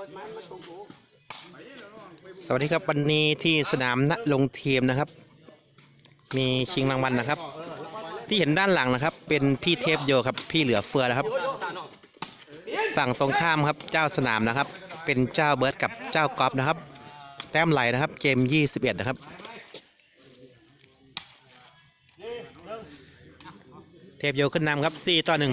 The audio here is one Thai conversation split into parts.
สวัสดีครับวันนี้ที่สนามณลงเทียมนะครับ มีชิงรางวัลนะครับ ที่เห็นด้านหลังนะครับ เป็นพี่เทพโยครับ พี่เหลือเฟือนะครับ ฝั่งตรงข้ามครับเจ้าสนามนะครับ เป็นเจ้าเบิร์ดกับเจ้ากอล์ฟนะครับ แต้มไหลนะครับ เกม21นะครับ เทพโยขึ้นนำครับ4ต่อ1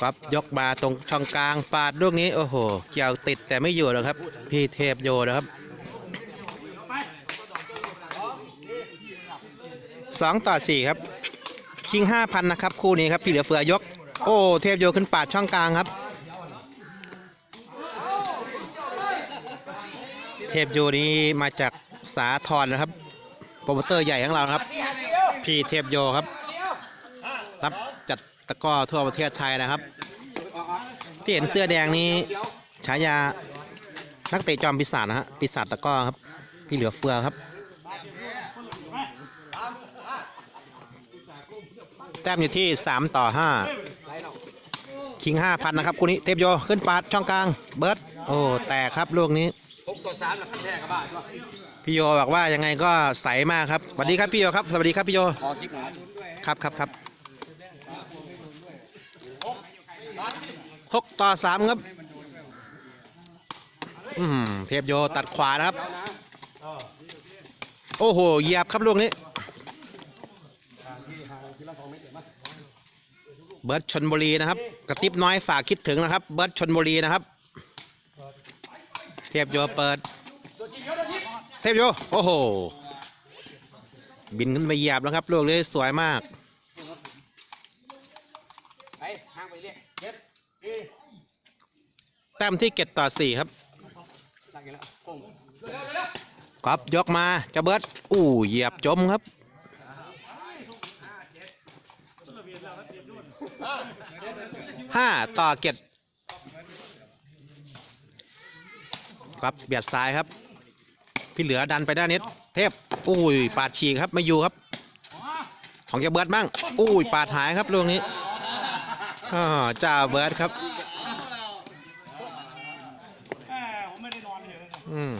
กอล์ฟยกมาตรงช่องกลางปาดลูกนี้โอ้โหเกี่ยวติดแต่ไม่อยู่นะครับ พี่เทพโยนะครับสองต่อสี่ครับ ชิงห้าพันนะครับ คู่นี้ครับ พี่เหลือเฟือยก โอ้เทพโยขึ้นปาดช่องกลางครับ เทพโยนี้มาจากสาทรนะครับโปรโมเตอร์ใหญ่ของเราครับ พี่เทพโยครับ รับจัด ตะก้อทั่วประเทศไทยนะครับ ที่เห็นเสื้อแดงนี้ฉายานักเตะจอมปีศาจนะฮะปีศาจตะก้อครับพี่เหลือเฟือครับ แต้มอยู่ที่ 3 ต่อ5ชิง 5,000 นะครับคู่นี้เทพโยขึ้นปาดช่องกลาง เบิร์ดโอ้แตกครับลูกนี้พี่โยบอกว่ายังไงก็ใสมากครับสวัสดีครับพี่โยครับ สวัสดีครับพี่โยคลิปหน่อยครับครับครับ หกต่อสามครับอืมเทพโยตัดขวานะครับ โอ้โหเหยียบครับลูกนี้ เบิร์ดชนบุรีนะครับ กระติบน้อยฝากคิดถึงนะครับ เบิร์ดชนบุรีนะครับ เทพโยเปิด เทพโยโอ้โห บินขึ้นไปเหยียบแล้วครับลูกนี้สวยมากไปห่างไปเรื่อยเแต้มที่เก็ดต่อสี่ครับตั้งกันแล้วก้มกอบยกมาจะเบิร์ดอู้เหยียบจมครับห้าต่อเก็ดครับเบียดซ้ายครับ พี่เหลือดันไปด้านนี้เทพอุ้ยปาดฉีกครับไม่อยู่ครับ ของจะเบิร์ดมั่งอุ้ยปาดหายครับลูกนี้ อ่าจ้าเบิร์ดครับ ผมไม่ได้นอนเลยอืม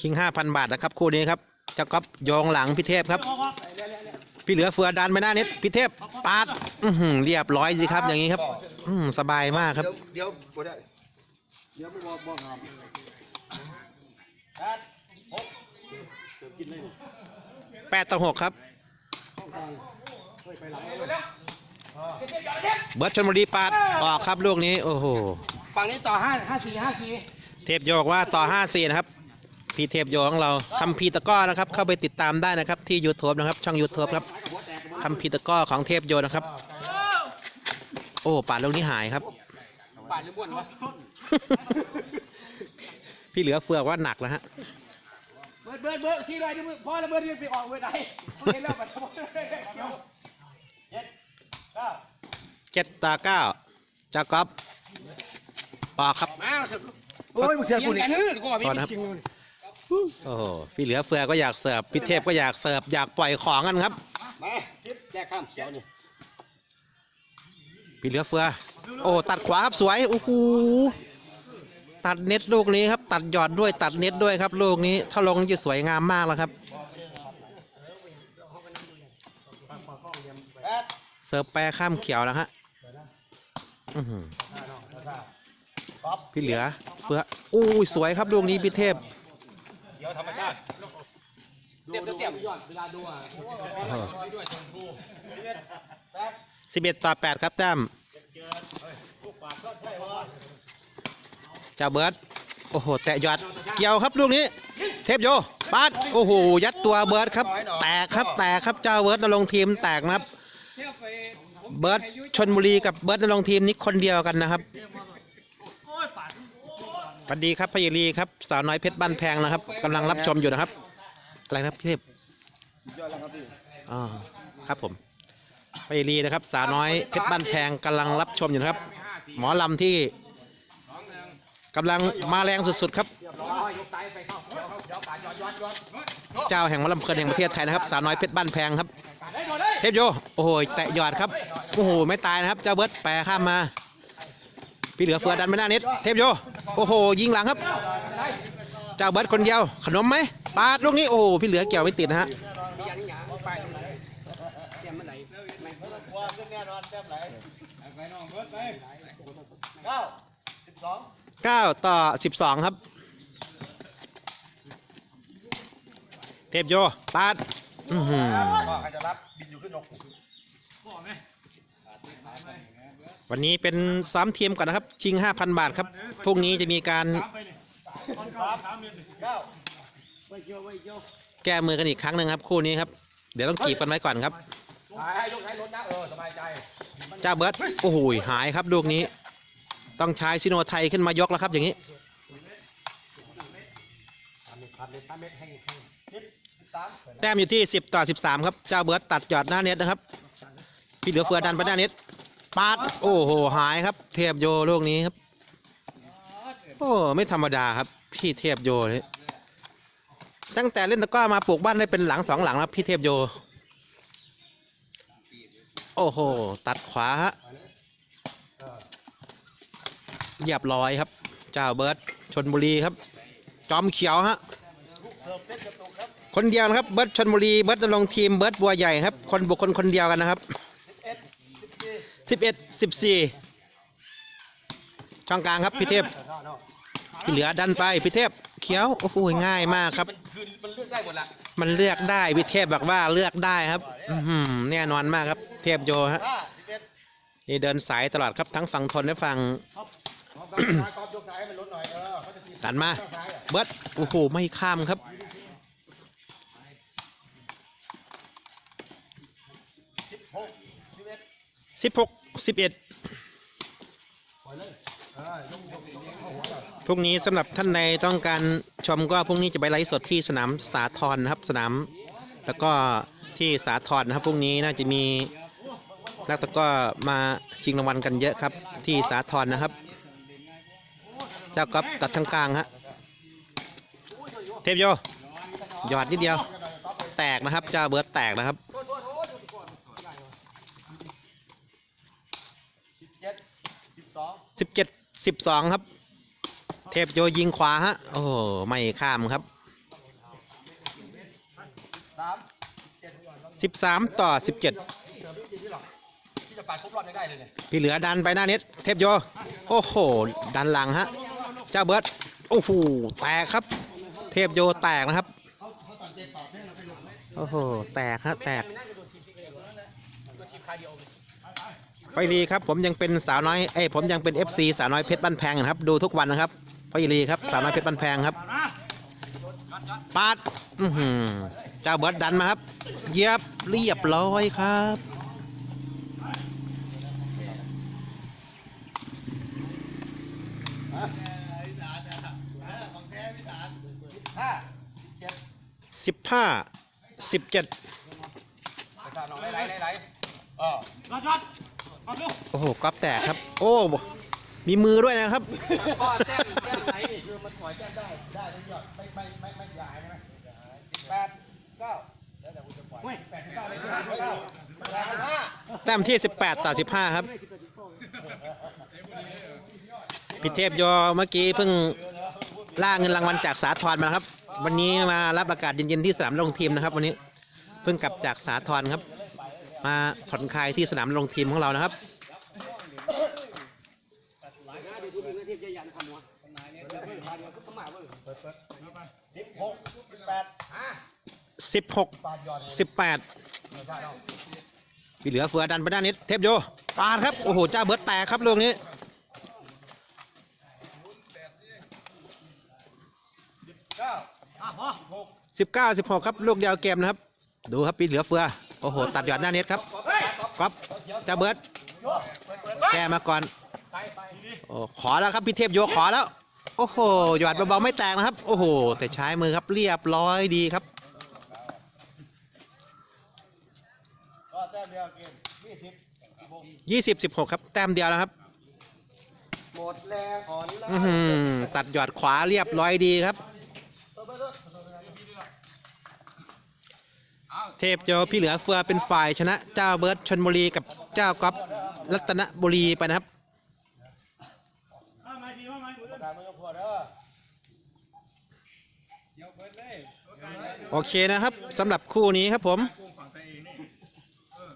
ชิงห้าพันบาทนะครับ คู่นี้ครับเจ้าก๊อฟโยงหลังพี่เทพครับ พี่เหลือเฟือดันไปหน้านิดพี่เทพปาดอื้อหือเรียบร้อยสิครับ อย่างนี้ครับ อืมสบายมากครับ เดี๋ยวเดี๋ยวบ่ได้เดี๋ยวไม่บอกบอกครับแปดหกกินเลย แปดต่อหกครับ เข้ากลางเฮ้ยไปหลังเลยเบิร์ดชนบุรีปาดออกครับลูกนี้ โอ้โห ฝั่งนี้ต่อห้าห้าสี่ห้าสี่เทพโยบอกว่าต่อห้าสี่นะครับ พี่เทพโยของเราคำพีร์ตะกร้อนะครับ เข้าไปติดตามได้นะครับ ที่ YouTube นะครับ ช่อง YouTube ครับหัวแตกกับคำพีร์ตะกร้อของเทพโยนะครับ โอ้ปาดลูกนี้หายครับปาดหรือบ้วนวะพี่เหลือเฟือว่าหนักแล้วฮะเบิร์ดเบิร์ดเบิร์ดสี่ร้อยนี่มึงพอแล้วเบิร์ดนี่ไปออกเบิร์ดได้เห็นแล้วมันเจ็ดเก้าเจ็ดต่อเก้าเจ้าก๊อฟออกครับมาเถอะโอ้ยมึงเสียกูนี่กันฮือกูว่าพี่พอนะครับโอ้โหพี่เหลือเฟือก็อยากเสิร์ฟพี่เทพก็อยากเสิร์ฟอยากปล่อยของกันครับมาสิบแยกข้ามเขียวนี่พี่เหลือเฟือ โอ้ตัดขวาครับสวยโอ้โห ตัดเน็ตลูกนี้ครับ ตัดหยอดด้วยตัดเน็ตด้วยครับ ลูกนี้ ถ้าลงจะสวยงามมากแล้วครับเสิร์ฟแปรข้ามเขียวแล้วฮะพี่เหลือ เฟืออู้สวยครับลูกนี้พี่เทพเขียวธรรมชาติดูดูยอดเวลาดูอะเอด้วยชมพูแปดสิบเอ็ดต่อแปดครับแต้ม เจ้าเบิร์ดโอ้โหแตะหยอดเกี่ยวครับลูกนี้ เทพโยปาดโอ้โหยัดตัวเบิร์ดครับ แตกครับแตกครับเจ้าเบิร์ดนรงค์ทีมแตกนะครับ เบิร์ดชนบุรีกับเบิร์ดนรงค์ทีมนี้คนเดียวกันนะครับสวัสดีครับพยรีครับสาวน้อยเพชรบ้านแพงนะครับกำลังรับชมอยู่นะครับอะไรนะครับพี่เทพสุดยอดแล้วครับพี่อ๋อครับผมพยรีนะครับ สาวน้อยเพชรบ้านแพงกำลังรับชมอยู่นะครับ หมอลำที่ กำลังมาแรงสุดๆครับ เจ้าแห่งมอลำเพลินแห่งประเทศไทยนะครับ สาวน้อยเพชรบ้านแพงครับ เทพโย โอ้โห แตะยอดครับ โอ้โห ไม่ตายนะครับ เจ้าเบิร์ดแปรข้ามมา พี่เหลือเฟือดันไปหน้าเน็ต เทพโย โอ้โห ยิงหลังครับ เจ้าเบิร์ดคนเดียว ขนมไหม ปาดลูกนี้ โอ้โห พี่เหลือเกี่ยวไม่ติดนะฮะอย่างนี้อง เตรียมเมื่อไหร่ไม่ว่าขึ้นแน่นอนแต้มไหนไปน้องเบิร์ดไปเก้าสิบสอง9ต่อ12ครับ เทพโยปาดอื้อหือก็ใครจะรับบินอยู่ขึ้นนกวันนี้เป็นซ้อมทีมก่อนนะครับ ชิง5,000บาทครับ พรุ่งนี้จะมีการเก้าไว้เกี่ยวไว้เกี่ยวแก้มือกันอีกครั้งหนึ่งครับ คู่นี้ครับ เดี๋ยวต้องจีบกันไว้ก่อนครับ ให้ยกให้รถนะเออสบายใจ เจ้าเบิร์ดโอ้โหหายครับลูกนี้ ต้องใช้ซิโนไทยขึ้นมายกแล้วครับ อย่างนี้ทำเม็ดทำเม็ดทำเม็ดให้ให้สิบสามแต้มอยู่ที่ 10 ต่อ 13 ครับ เจ้าเบิร์ดตัดหยอดหน้าเน็ตนะครับ พี่เหลือเฟือดันไปหน้าเน็ตปาดโอ้โห หายครับ เทพโยลูกนี้ครับ โอ้ไม่ธรรมดาครับ พี่เทพโยนี่ตั้งแต่เล่นตะกร้อมาปลูกบ้านได้เป็นหลังสองหลังแล้วพี่เทพโย โอ้โห ตัดขวาฮะ เรียบร้อยครับ เจ้าเบิร์ดชนบุรีครับ จอมเขียวฮะคนเดียวนะครับเบิร์ดชนบุรีเบิร์ดดำรงทีมเบิร์ดบัวใหญ่ครับ คนบุคคลคนเดียวกันนะครับสิบเอ็ดสิบสี่ช่องกลางครับพี่เทพที่เหลือดันไปพี่เทพเขียวโอ้โหง่ายมากครับ มันเลือกได้หมดละมันเลือกได้พี่เทพบอกว่าเลือกได้ครับอแน่นอนมากครับ เทพโยฮะนี่เดินสายตลอดครับทั้งฝั่งทนและฝั่ง กอล์ฟกอล์ฟยกซ้ายให้มันลดหน่อยเออเขาจะตีดันมา เบิร์ดโอ้โห ไม่ข้ามครับ สิบหกสิบเอ็ดพรุ่งนี้สำหรับท่านใดต้องการชมก็พรุ่งนี้จะไปไลฟ์สดที่สนามสาทรนะครับ สนาม แล้วก็ที่สาทรนะครับพรุ่งนี้น่าจะมีนักตะกร้อมาชิงรางวัลกันเยอะครับ ที่สาทรนะครับ เจ้าก๊อฟตัดทางกลางฮะเทพโยหยอดนิดเดียว แตกนะครับเจ้าเบิร์ดแตกนะครับสิบเจ็ดสิบสองสิบเจ็ดสิบสองครับ เทพโยยิงขวาฮะโอ้โหไม่ข้ามครับสามเจ็ดสิบสามต่อสิบเจ็ดเสิร์ฟไม่ดีที่หรอกที่จะปาดครบรอบไม่ได้เลยเนี่ยพี่เหลือดันไปหน้าเน็ตเทพโย โอ้โห ดันหลังฮะ เจ้าเบิร์ดโอ้โหแตกครับ เทพโยแตกนะครับโอ้โหแตกฮะแตกตัวทีมคาเดียวไปรีครับ ผมยังเป็นสาวน้อยเอ้ยผมยังเป็น FC สาวน้อยเพชรบ้านแพงนะครับ ดูทุกวันนะครับไปรีครับสาวน้อยเพชรบ้านแพงครับปาดอือหือเจ้าเบิร์ดดันมาครับ เยียบเรียบร้อยครับห้าเจ็ด สิบห้าสิบเจ็ดโอ้โหก๊อฟแตกครับ โอ้มีมือด้วยนะครับก็แจ้งแจ้งไหนนี่คือมันถอยแจ้งได้ได้ไม่ยอดไม่ไม่ไม่ไม่ยายใช่ไหมสิบแปดเก้าแล้วแต่คุณจะปล่อยแปดสิบเก้าเลยเก้าแปดสิบห้าแต้มที่ 18 ต่อ 15 ครับ พิเทพโยเมื่อกี้เพิ่ง ล่าเงินรางวัลจากสาทรมาครับ วันนี้มารับอากาศเย็นๆที่สนามลงทีมนะครับ วันนี้เพิ่งกลับจากสาทรครับ มาผ่อนคลายที่สนามลงทีมของเรานะครับเดี๋ยวคุณเป็นทีมจะยันคำวะนายเนี่ยเดี๋ยวคาเดียวก็ต้องมาเว้ยสิบหกสิบแปด16ปาดยอด18ไม่ได้หรอกพี่เหลือเฟือดันไปด้านนี้เทพโยปาดครับ โอ้โห เจ้าเบิร์ดแตกครับลูกนี้ เก้าอะพอหก19 16ครับลูกเดียวเกมนะครับ ดูครับพี่เหลือเฟือโอ้โหตัดหยอดหน้าเน็ตครับก๊อฟเจ้าเบิร์ดแก้มาก่อนโอ้ขอแล้วครับพี่เทพโยขอแล้ว โอ้โหหยอดเบาๆไม่แตกนะครับ โอ้โห แต่ใช้มือครับเรียบร้อยดีครับก็แต้มเดียวเกมยี่สิบสิบหก20 16ครับ แต้มเดียวนะครับหมดแรงอ่อนล้าอื้อหือตัดหยอดขวาเรียบร้อยดีครับ เทพเจ้าพี่เหลือเฟือเป็นฝ่ายชนะเจ้าเบิร์ดชนบุรีกับเจ้าก๊อฟรัตนบุรีไปนะครับโอเคนะครับสำหรับคู่นี้ครับผม